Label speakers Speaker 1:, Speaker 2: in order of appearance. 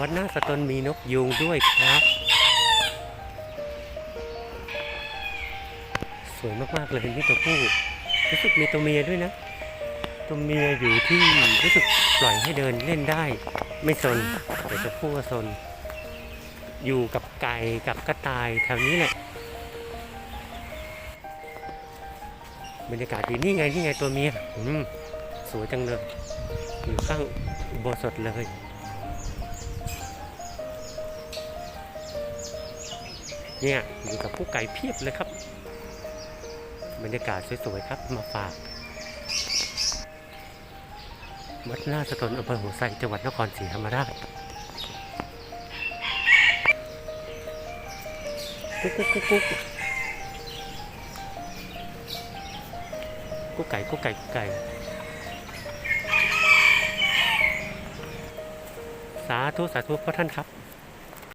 Speaker 1: วัดหน้าสตนมีนกยูงด้วยครับ สวยมากๆเลยนี่ตัวผู้รู้สึกมีตัวเมียด้วยนะ ตัวเมียอยู่ที่รู้สึกปล่อยให้เดินเล่นได้ ไม่สนแต่ตัวผู้ก็สน อยู่กับไก่กับกระต่ายแถวนี้แหละบรรยากาศดีนี่ไงนี่ไงตัวเมียอืมสวยจังเลย อยู่ข้างอุโบสถเลย เนี่ยอยู่กับผู้ไก่เพียบเลยครับ บรรยากาศสวยๆครับมาฝากวัดหน้าสตนอำเภอหัวไซจังหวัดนครศรีธรรมราชกุ๊กกุ๊กกุ๊กกุ๊กกุ๊กไก่กุ๊กไก่กุ๊กไก่ สาธุสาธุพระท่านครับ